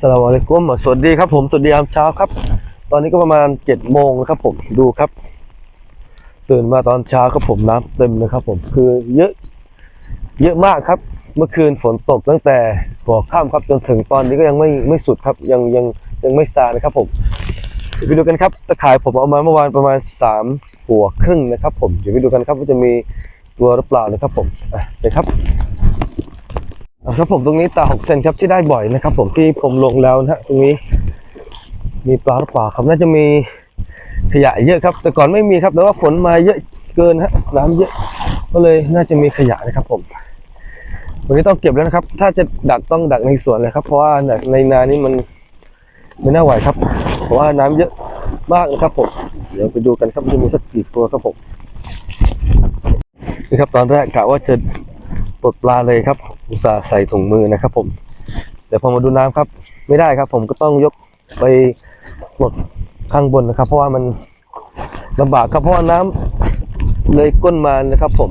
สลามอะลัยกุมสวัสดีครับผมสวัสดียามเช้าครับ ตอนนี้ก็ประมาณเจ็ดโมงครับผมดูครับ ตื่นมาตอนเช้าครับผมน้ำเต็มเลยครับผมคือเยอะ เยอะมากครับ เมื่อคืนฝนตกตั้งแต่หัวค่ำครับจนถึงตอนนี้ก็ยังไม่ไม่สุดครับยังยังยังไม่ซานะครับผมเดี๋ยวไปดูกันครับตะข่ายผมเอามาเมื่อวานประมาณสามหัวครึ่งนะครับ ผมเดี๋ยวไปดูกันครับว่าจะมีตัวหรือเปล่านะครับผมไปครับ ครับผมตรงนี้ตาหกเซนครับที่ได้บ่อยนะครับ ผมที่ผมลงแล้วนะฮะตรงนี้ มีปลาหรือเปล่าครับน่าจะมีขยะเยอะครับ แต่ก่อนไม่มีครับแต่ว่าฝนมาเยอะเกินฮะน้ำเยอะ ก็เลยน่าจะมีขยะนะครับ ผมวันนี้ต้องเก็บแล้วนะครับ ถ้าจะดักต้องดักในสวนเลยครับ เพราะว่าในนานี้มันไม่น่าไหวครับ เพราะว่าน้ำเยอะมากนะครับ ผม เดี๋ยวไปดูกันครับจะมีสักกี่ตัวครับผมนี่ครับตอนแรกกะว่าจะ ดปลาเลยครับอุตส่าห์ใส่ถุงมือนะครับ ผมแต่พอมาดูน้ำครับ ไม่ได้ครับ ผมก็ต้องยกไปปลดข้างบนนะครับ เพราะว่ามันลำบากครับเพราะว่าน้ำเลยก้นมานะครับ ผม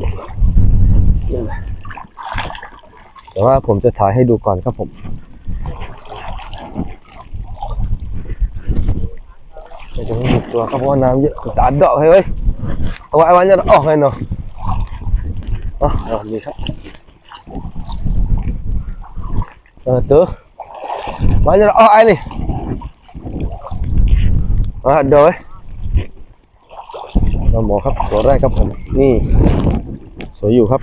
แต่ว่าผมจะถ่ายให้ดูก่อนครับผมไม่จะไม่มีตัวครับเพราะว่าน้ำเยอะตาดดอกเฮ้ยเอาไว้วันจะออกไงเนาะอ๋อเอาดีครับ Ờ, tớ Bao nhiêu là... Ờ, ai này À, rồi เราหมอครับตัวแรกครับผมนี่ สวยอยู่ครับ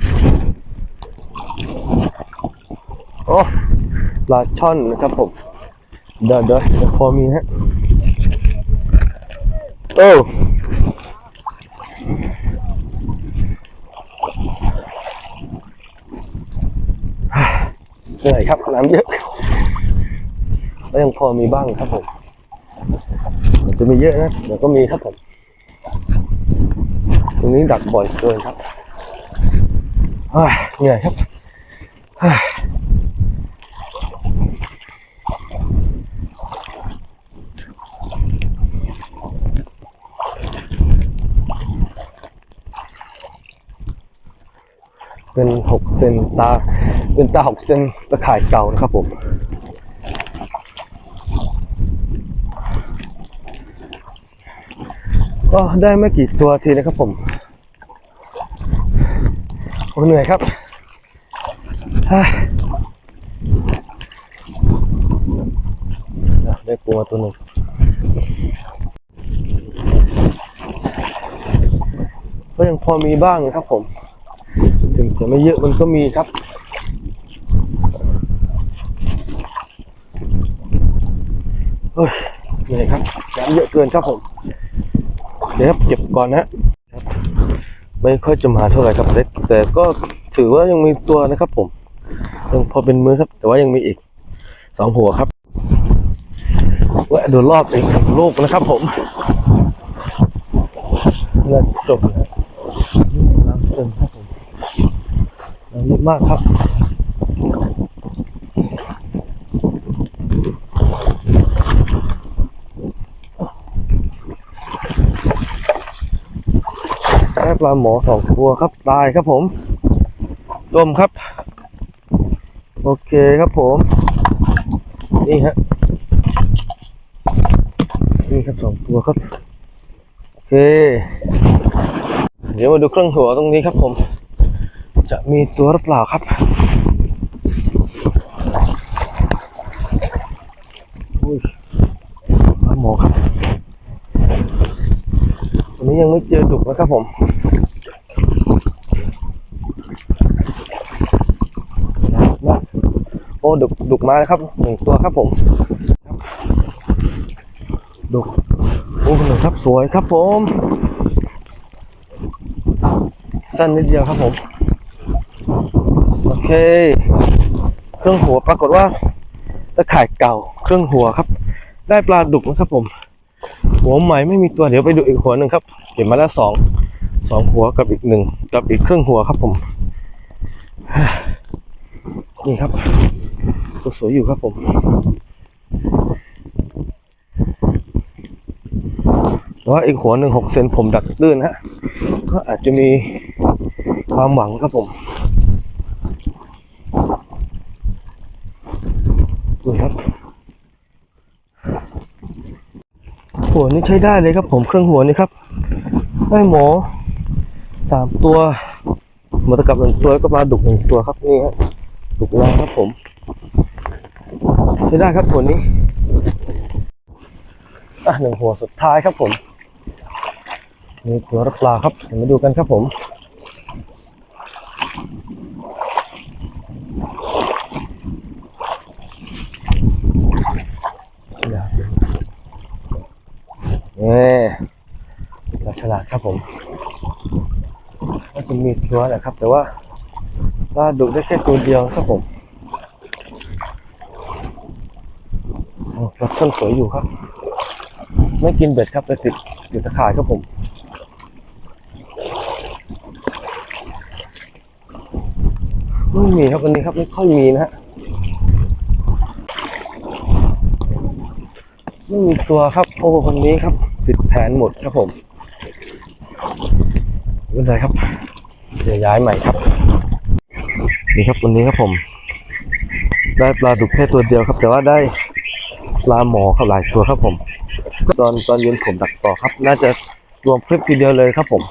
โอ้ปลาช่อนนะครับผม เดี๋ยวเดี๋ยวเดี๋ยวพอมีฮะโอ้ เหนื่อยครับน้ำเยอะก็ยังพอมีบ้างครับผมจะมีเยอะนะเดี๋ยวก็มีครับผมตรงนี้ดักบ่อยเกินครับเหนื่อยครับเฮ้ยเป็นหกเซนตา เป็นตาหกเซนตะข่ายเก่านะครับผมก็ได้ไม่กี่ตัวทีนะครับผมโอ้เหนื่อยครับได้ปูมาตัวหนึ่งก็ยังพอมีบ้างนะครับผม ถึงจะไม่เยอะมันก็มีครับ เฮ้ยเหนื่อยครับน้ำเยอะเกินครับผม เดี๋ยวครับเก็บก่อนนะครับไม่ค่อยจะมาเท่าไหร่ครับเล็กแต่ก็ถือว่ายังมีตัวนะครับ ผมยังพอเป็นมือครับ แต่ว่ายังมีอีกสองหัวครับแวะดูรอบอีกลูกนะครับ ผมเลือดจบนะน้ำเต็มครับผมน้ำเยอะมากครับ ได้ปลาหมอสองตัวครับตายครับผมจมครับ โอเคครับผม นี่ฮะนี่ครับสองตัวครับ โอเค เดี๋ยวมาดูเครื่องหัวตรงนี้ครับผม จะมีตัวหรือเปล่าครับอุ้ยปลาหมอครับวันนี้ยังไม่เจอดุกนะครับผม นะ โอ้ดุกดุกมาแล้วครับหนึ่งตัวครับผมดุกโอ้หนึ่งครับสวยครับผม สั้นนิดเดียวครับผม โอเค เครื่องหัวปรากฏว่าตะข่ายเก่าเครื่องหัวครับ ได้ปลาดุกนะครับผม หัวใหม่ไม่มีตัวเดี๋ยวไปดูอีกหัวหนึ่งครับเก็บมาแล้วสองสองหัวกับอีกหนึ่งกับอีกครึ่งหัวครับผม นี่ครับตัวสวยอยู่ครับผมแต่ว่าอีกหัวหนึ่งหกเซนผมดักตื้นฮะก็อาจจะมีความหวังครับผมนี่ครับหัวนี่ใช้ได้เลยครับผมเครื่องหัวนี่ครับได้หมอสามตัวหมอตะกับหนึ่งตัวแล้วก็ปลาดุกหนึ่งตัวครับนี่ฮะ ดุกลางครับผมใช้ได้ครับหัวนี้อะหนึ่งหัวสุดท้ายครับผมนี่หัวรับปลาครับเดี๋ยวมาดูกันครับผมนี่ปลาฉลาดครับผมก็จะมีตัวแหละครับ แต่ว่า ปลาดุกได้แค่ตัวเดียวครับผมโอ้ปลาช่อนสวยอยู่ครับ ไม่กินเบ็ดครับแต่ติดติดตะข่ายครับผมไม่มีครับวันนี้ครับไม่ค่อยมีนะฮะไม่มีตัวครับโอ้คนนี้ครับผิดแผนหมดครับผมไม่เป็นไรครับเดี๋ยวย้ายใหม่ครับ นี่ครับวันนี้ครับผม ได้ปลาดุกแค่ตัวเดียวครับ แต่ว่าได้ปลาหมอครับหลายตัวครับผม ตอนตอนเย็นผมดักต่อครับ น่าจะรวมคลิปทีเดียวเลยครับผม